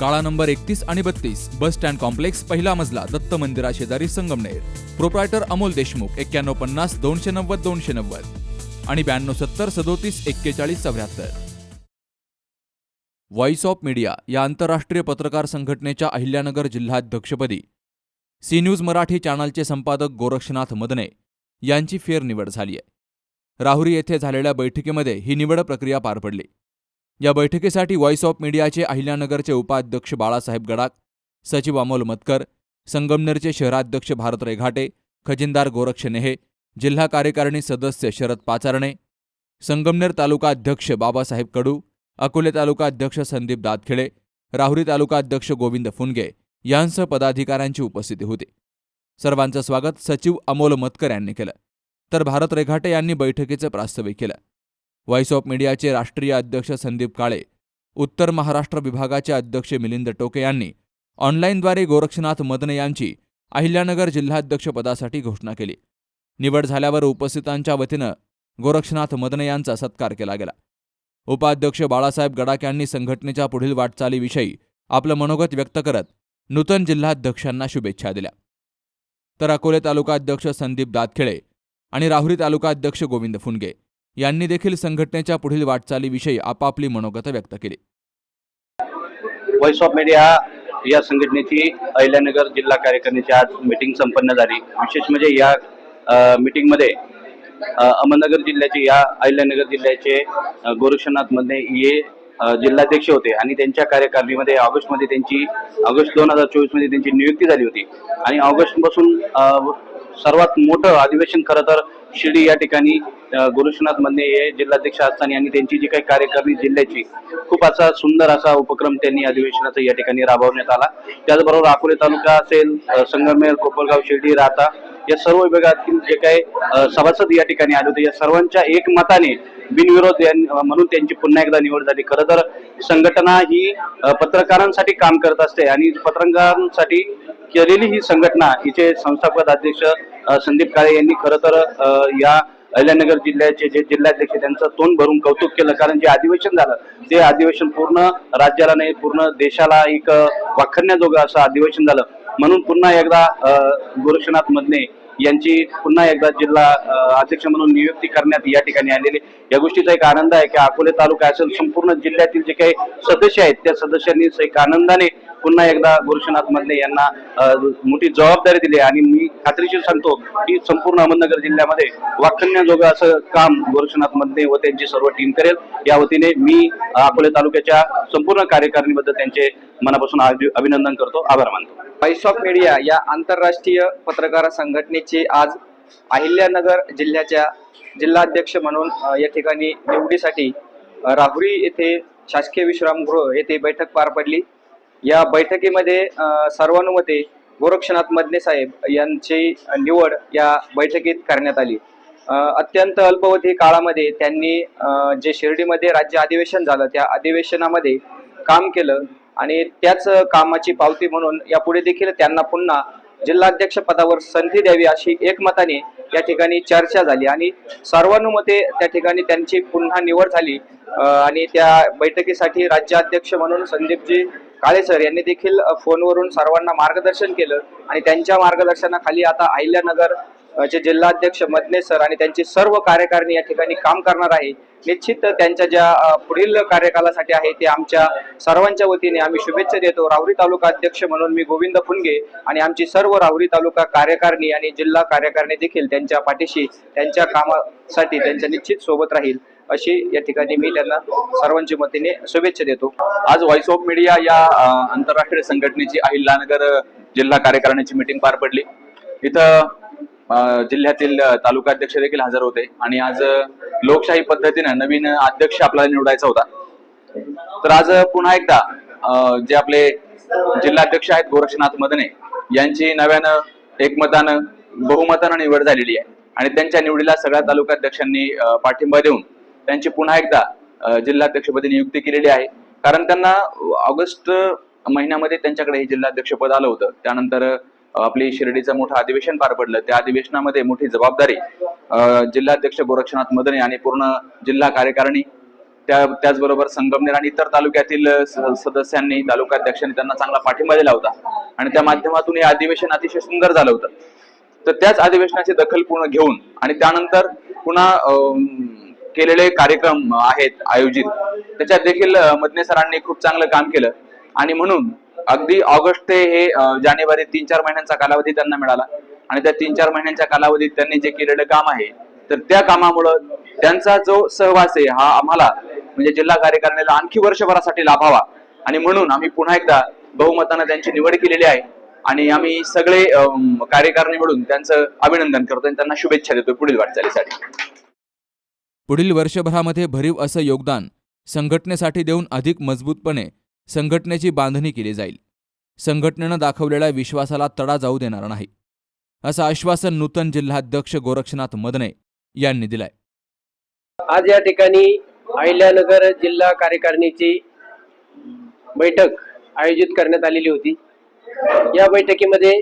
काळा नंबर एकतीस आणि बत्तीस बस स्टँड कॉम्प्लेक्स पहिला मजला दत्त मंदिरा शेजारी संगमनेर. प्रोप्रायटर अमोल देशमुख एक्क्याण्णव पन्नास दोनशे नव्वद दोनशे नव्वद. आणि ब्याण्णव सत्तर सदोतीस एक्केचाळीस चौऱ्याहत्तर. व्हॉइस ऑफ मीडिया या आंतरराष्ट्रीय पत्रकार संघटनेच्या अहिल्यानगर जिल्हाध्यक्षपदी सी न्यूज मराठी चॅनलचे संपादक गोरक्षनाथ मदने यांची फेरनिवड झाली आहे राहुरी येथे झालेल्या बैठकीमध्ये ही निवड प्रक्रिया पार पडली. या बैठकीसाठी व्हॉइस ऑफ मीडियाचे अहिल्यानगरचे उपाध्यक्ष बाळासाहेब गडाख सचिव अमोल मतकर संगमनेरचे शहराध्यक्ष भारत रेघाटे खजिनदार गोरक्ष नेहे जिल्हा कार्यकारिणी सदस्य शरद पाचारणे संगमनेर तालुका अध्यक्ष बाबासाहेब कडू अकोले तालुका अध्यक्ष संदीप दातखेडे राहुरी तालुका अध्यक्ष गोविंद फुनगे यांसह पदाधिकाऱ्यांची उपस्थिती होती. सर्वांचं स्वागत सचिव अमोल मतकर यांनी केलं. तर भारत रेघाटे यांनी बैठकीचं प्रास्ताविक केलं. व्हॉइस ऑफ मीडियाचे राष्ट्रीय अध्यक्ष संदीप काळे उत्तर महाराष्ट्र विभागाचे अध्यक्ष मिलिंद टोके यांनी ऑनलाईनद्वारे गोरक्षनाथ मदन यांची अहिल्यानगर जिल्हाध्यक्षपदासाठी घोषणा केली. निवड झाल्यावर उपस्थितांच्या वतीनं गोरक्षनाथ मदन यांचा सत्कार केला गेला. उपाध्यक्ष बाळासाहेब गडाख यांनी संघटनेच्या पुढील वाटचालीविषयी आपलं मनोगत व्यक्त करत नूतन जिल्हाध्यक्षांना शुभेच्छा दिल्या. तर अकोले तालुका अध्यक्ष संदीप दातखेळे आणि राहुरी तालुका अध्यक्ष गोविंद फुनगे यांनी देखील संघटनेच्या पुढील वाटचालीविषयी आपापली मनोगत व्यक्त केली. व्हॉइस ऑफ मीडिया या संघटनेची अहिल्यानगर जिल्हा कार्यकारिणीची आज मीटिंग संपन्न झाली. विशेष म्हणजे या मीटिंगमध्ये अहमदनगर जिल्ह्याचे या अहिल्यानगर जिल्ह्याचे अ, गोरक्षनाथमध्ये हे जिल्हाध्यक्ष होते आणि त्यांच्या कार्यकारिणीमध्ये ऑगस्टमध्ये त्यांची ऑगस्ट दोन हजार चोवीसमध्ये त्यांची नियुक्ती झाली होती. आणि ऑगस्टपासून सर्वात मोठं अधिवेशन खरं तर शिर्डी या ठिकाणी अ, गोरक्षनाथमध्ये हे जिल्हाध्यक्ष असताना आणि त्यांची जी काही कार्यकारणी जिल्ह्याची खूप असा सुंदर असा उपक्रम त्यांनी अधिवेशनाचा या ठिकाणी राबवण्यात आला. त्याचबरोबर अकोले तालुका असेल संगमेर कोपरगाव शिर्डी राहता या सर्व विभागातील जे काही सभासद या ठिकाणी आले होते. या सर्वांच्या एकमताने बिनविरोध यां- म्हणून त्यांची पुन्हा एकदा निवड झाली. खरं तर संघटना ही पत्रकारांसाठी काम करत असते आणि पत्रकारांसाठी केलेली ही संघटना हिचे संस्थापक अध्यक्ष संदीप काळे यांनी खरं तर या अहिल्यानगर जिल्ह्याचे जे जिल्हाध्यक्ष त्यांचं तोंड भरून कौतुक केलं. कारण जे अधिवेशन झालं ते अधिवेशन पूर्ण राज्याला नाही पूर्ण देशाला एक अ, असं अधिवेशन झालं. म्हणून पुन्हा एकदा गोरक्षनाथ मधने यांची पुन्हा एकदा जिल्हा अध्यक्ष म्हणून नियुक्ती करण्यात या ठिकाणी आलेली. या गोष्टीचा एक आनंद आहे की अकोले तालुका असेल संपूर्ण जिल्ह्यातील जे काही सदस्य आहेत त्या सदस्यांनी एक आनंदाने पुन्हा एकदा गोरक्षनाथ मधले यांना मोठी जबाबदारी दिली. आणि मी खात्रीशीर सांगतो की संपूर्ण अहमदनगर जिल्ह्यामध्ये वाखण्याजोगं असं काम गोरक्षनाथ मधले व त्यांची सर्व टीम करेल. या वतीने मी अकोले तालुक्याच्या संपूर्ण कार्यकारिणीबद्दल त्यांचे मनापासून अभिनंदन करतो. आभार मानतो. व्हॉइस ऑफ मीडिया या आंतरराष्ट्रीय पत्रकार संघटनेची आज अहिल्यानगर जिल्ह्याच्या जिल्हाध्यक्ष म्हणून या ठिकाणी निवडीसाठी राहुरी येथे शासकीय विश्रामगृह येथे बैठक पार पडली. या बैठकीमध्ये सर्वानुमते गोरक्षनाथ मदने साहेब यांची निवड या बैठकीत करण्यात आली. अत्यंत अल्पवधी काळामध्ये त्यांनी जे शिर्डीमध्ये राज्य अधिवेशन झालं त्या अधिवेशनामध्ये काम केलं आणि त्याच कामाची पावती म्हणून यापुढे देखील त्यांना पुन्हा जिल्हाध्यक्ष पदावर संधी द्यावी अशी एकमताने या ठिकाणी चर्चा झाली आणि सर्वानुमते त्या ठिकाणी त्यांची पुन्हा निवड झाली. आणि त्या बैठकीसाठी राज्याध्यक्ष म्हणून संदीपजी काळे सर यांनी देखील फोनवरून सर्वांना मार्गदर्शन केलं आणि त्यांच्या मार्गदर्शनाखाली आता अहिल्यानगर जे जिल्हाध्यक्ष मदने सर आणि त्यांची सर्व कार्यकारिणी या ठिकाणी काम करणार आहे निश्चित त्यांच्या ज्या पुढील कार्यकालासाठी आहे ते आमच्या सर्वांच्या वतीने आम्ही शुभेच्छा देतो. राहुरी तालुका अध्यक्ष म्हणून मी गोविंद फुंगे आणि आमची सर्व राहुरी तालुका कार्यकारिणी आणि जिल्हा कार्यकारिणी देखील त्यांच्या पाठीशी त्यांच्या कामासाठी त्यांच्या निश्चित सोबत राहील अशी या ठिकाणी मी त्यांना सर्वांच्या वतीने शुभेच्छा देतो. आज व्हॉइस ऑफ मीडिया या आंतरराष्ट्रीय संघटनेची अहिल्यानगर जिल्हा कार्यकारिणीची मीटिंग पार पडली. इथं जिल्ह्यातील तालुका अध्यक्ष देखील हजर होते. आणि आज लोकशाही पद्धतीनं नवीन अध्यक्ष आपल्याला निवडायचा होता. तर आज पुन्हा एकदा जे आपले जिल्हाध्यक्ष आहेत गोरक्षनाथ मदने यांची नव्यानं एकमतानं बहुमतानं निवड झालेली आहे. आणि त्यांच्या निवडीला सगळ्या तालुका अध्यक्षांनी पाठिंबा देऊन त्यांची पुन्हा एकदा जिल्हाध्यक्षपदी नियुक्ती केलेली आहे. कारण त्यांना ऑगस्ट महिन्यामध्ये त्यांच्याकडे हे जिल्हाध्यक्षपद आलं होतं. त्यानंतर आपली शिर्डीचं मोठं अधिवेशन पार पडलं. त्या अधिवेशनामध्ये मोठी जबाबदारी जिल्हाध्यक्ष गोरक्षनाथ मदने आणि पूर्ण जिल्हा कार्यकारिणी त्या त्याचबरोबर संगमनेर आणि इतर तालुक्यातील स- सदस्यांनी तालुकाध्यक्षांनी त्यांना चांगला पाठिंबा दिला होता. आणि त्या माध्यमातून हे अधिवेशन अतिशय सुंदर झालं होतं. तर त्याच अधिवेशनाची दखल पूर्ण घेऊन आणि त्यानंतर पुन्हा केलेले कार्यक्रम आहेत आयोजित. त्याच्यात देखील मदने सरांनी खूप चांगलं काम केलं. आणि म्हणून अगदी ऑगस्ट ते हे जानेवारी तीन चार महिन्यांचा कालावधी त्यांना मिळाला. आणि त्या तीन चार महिन्यांच्या कालावधीत त्यांनी जे केलेलं काम आहे तर त्या कामामुळं त्यांचा जो सहवास आहे हा आम्हाला म्हणजे जिल्हा कार्यकारिणीला आणखी वर्षभरासाठी लाभावा. आणि म्हणून आम्ही पुन्हा एकदा बहुमतानं त्यांची निवड केलेली आहे. आणि आम्ही सगळे अम, कार्यकारिणी मिळून त्यांचं अभिनंदन करतो आणि त्यांना शुभेच्छा देतो पुढील वाटचालीसाठी. पुढील वर्षभरामध्ये भरीव असं योगदान संघटनेसाठी देऊन अधिक मजबूतपणे संघटनेची बांधणी केली जाईल. संघटनेनं दाखवलेल्या विश्वासाला तडा जाऊ देणार नाही. असं आश्वासन नूतन जिल्हाध्यक्ष गोरक्षनाथ मदने यांनी दिलंय. आज या ठिकाणी अहिल्यानगर जिल्हा कार्यकारिणीची बैठक आयोजित करण्यात आलेली होती. या बैठकीमध्ये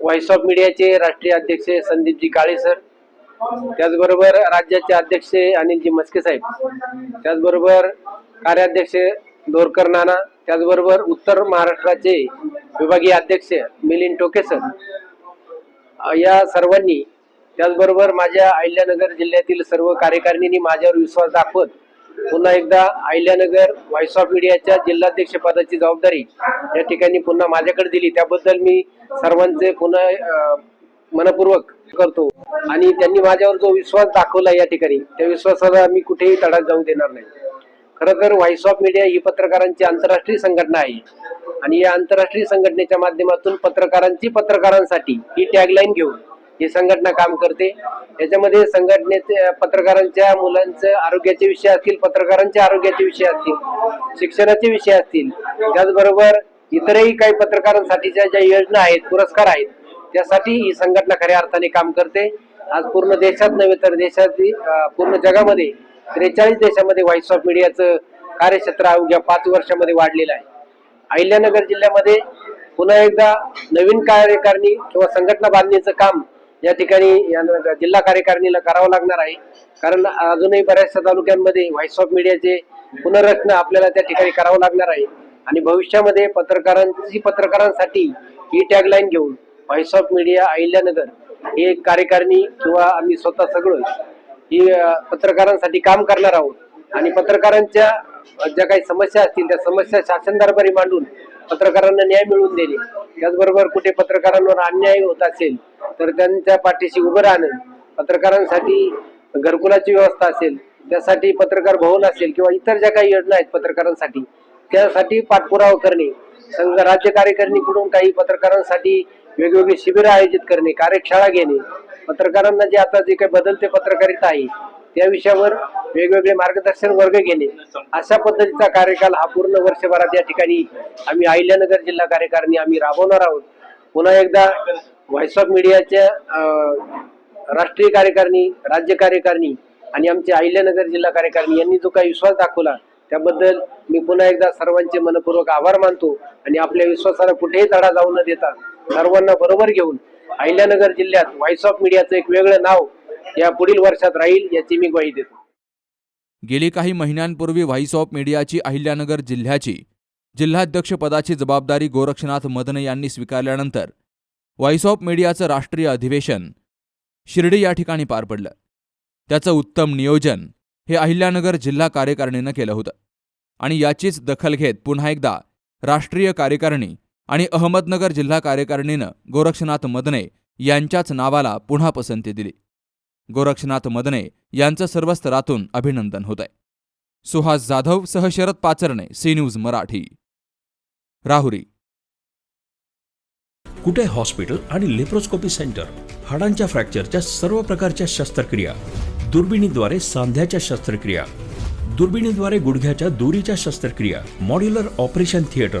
व्हॉइस ऑफ मीडियाचे राष्ट्रीय अध्यक्ष संदीपजी काळे सर त्याचबरोबर राज्याचे अध्यक्ष अनिलजी मस्के साहेब त्याचबरोबर कार्याध्यक्ष दोरकर नाना त्याचबरोबर उत्तर महाराष्ट्राचे विभागीय अध्यक्ष मिलिंद टोके सर. या सर्वांनी त्याचबरोबर माझ्या अहिल्यानगर जिल्ह्यातील सर्व कार्यकारिणींनी माझ्यावर विश्वास दाखवत पुन्हा एकदा अहिल्यानगर व्हॉइस ऑफ इंडियाच्या जिल्हाध्यक्ष पदाची जबाबदारी या ठिकाणी पुन्हा माझ्याकडे दिली. त्याबद्दल मी सर्वांचे पुन्हा मनपूर्वक करतो. आणि त्यांनी माझ्यावर जो विश्वास दाखवला या ठिकाणी त्या विश्वासाला मी कुठेही तडा जाऊ देणार नाही. खरं तर व्हॉइस ऑफ मीडिया ही पत्रकारांची आंतरराष्ट्रीय संघटना आहे. आणि या आंतरराष्ट्रीय संघटनेच्या माध्यमातून पत्रकारांची पत्रकारांसाठी ही टॅगलाईन घेऊन ही संघटना काम करते. याच्यामध्ये संघटनेचे पत्रकारांच्या मुलांचं आरोग्याचे विषय असतील पत्रकारांच्या आरोग्याचे विषय असतील शिक्षणाचे विषय असतील त्याचबरोबर इतरही काही पत्रकारांसाठीच्या ज्या योजना आहेत पुरस्कार आहेत त्यासाठी ही संघटना खऱ्या अर्थाने काम करते. आज पूर्ण देशात नव्हे तर देशातील पूर्ण जगामध्ये त्रेचाळीस देशामध्ये व्हॉइस ऑफ मीडियाचं कार्यक्षेत्र अवघ्या पाच वर्षामध्ये वाढलेलं आहे. अहिल्यानगर जिल्ह्यामध्ये पुन्हा एकदा नवीन कार्यकारिणी किंवा संघटना बांधणीचं काम या ठिकाणी या जिल्हा कार्यकारिणीला करावं लागणार आहे. कारण अजूनही बऱ्याचशा तालुक्यांमध्ये व्हॉइस ऑफ मीडियाचे पुनर्रचना आपल्याला त्या ठिकाणी करावं लागणार आहे. आणि भविष्यामध्ये पत्रकारांची पत्रकारांसाठी ही टॅगलाईन घेऊन व्हॉइस ऑफ मीडिया अहिल्यानगर हे कार्यकारिणी किंवा आम्ही स्वतः सगळं ही पत्रकारांसाठी काम करणार आहोत. आणि पत्रकारांच्या ज्या काही समस्या असतील त्या समस्या शासन दरबारी मांडून पत्रकारांना न्याय मिळवून देणे. त्याचबरोबर कुठे पत्रकारांवर अन्याय होत असेल तर त्यांच्या पाठीशी उभं राहणं पत्रकारांसाठी घरकुलाची व्यवस्था असेल त्यासाठी पत्रकार भवन असेल किंवा इतर ज्या काही योजना आहेत पत्रकारांसाठी त्यासाठी पाठपुरावा करणे संघ राज्य कार्यकारिणीकडून काही पत्रकारांसाठी वेगवेगळी शिबिरं आयोजित करणे कार्यशाळा घेणे पत्रकारांना जे आता जे काही बदलते पत्रकारिता आहे त्या विषयावर वेगवेगळे मार्गदर्शन वर्ग घेणे अशा पद्धतीचा कार्यकाल हा पूर्ण वर्षभरात या ठिकाणी आम्ही अहिल्यानगर जिल्हा कार्यकारिणी आम्ही राबवणार आहोत. पुन्हा एकदा व्हॉइस ऑफ मीडियाच्या राष्ट्रीय कार्यकारिणी राज्य कार्यकारिणी आणि आमचे अहिल्यानगर जिल्हा कार्यकारिणी यांनी जो काही विश्वास दाखवला त्याबद्दल मी पुन्हा एकदा सर्वांचे मनपूर्वक आभार मानतो आणि आपल्या विश्वासाला कुठेही तडा जाऊ न देता सर्वांना बरोबर घेऊन अहिल्यानगर जिल्ह्यात व्हॉइस ऑफ मीडियाचं एक वेगळं नाव या पुढील वर्षात राहील याची मी ग्वाही देतो. गेली काही महिन्यांपूर्वी व्हॉइस ऑफ मीडियाची अहिल्यानगर जिल्ह्याची जिल्हाध्यक्षपदाची जबाबदारी गोरक्षनाथ मदन यांनी स्वीकारल्यानंतर व्हॉइस ऑफ मीडियाचं राष्ट्रीय अधिवेशन शिर्डी या ठिकाणी पार पडलं. त्याचं उत्तम नियोजन हे अहिल्यानगर जिल्हा कार्यकारिणीनं केलं होतं. आणि याचीच दखल घेत पुन्हा एकदा राष्ट्रीय कार्यकारिणी आणि अहमदनगर जिल्हा कार्यकारिणीनं गोरक्षनाथ मदने यांच्याच नावाला पुन्हा पसंती दिली. गोरक्षनाथ मदने यांचं सर्व स्तरातून अभिनंदन होत आहे सुहास जाधव सह Sharad Pacharne C News Marathi. Rahuri. Kute hospital आणि लेप्रोस्कोपी सेंटर? हाडांच्या फ्रॅक्चरच्या सर्व प्रकारच्या शस्त्रक्रिया. दुर्बिणीद्वारे सांध्याच्या शस्त्रक्रिया. दुर्बिणीद्वारे गुडघ्याच्या दुरीच्या शस्त्रक्रिया. Modular operation theatre.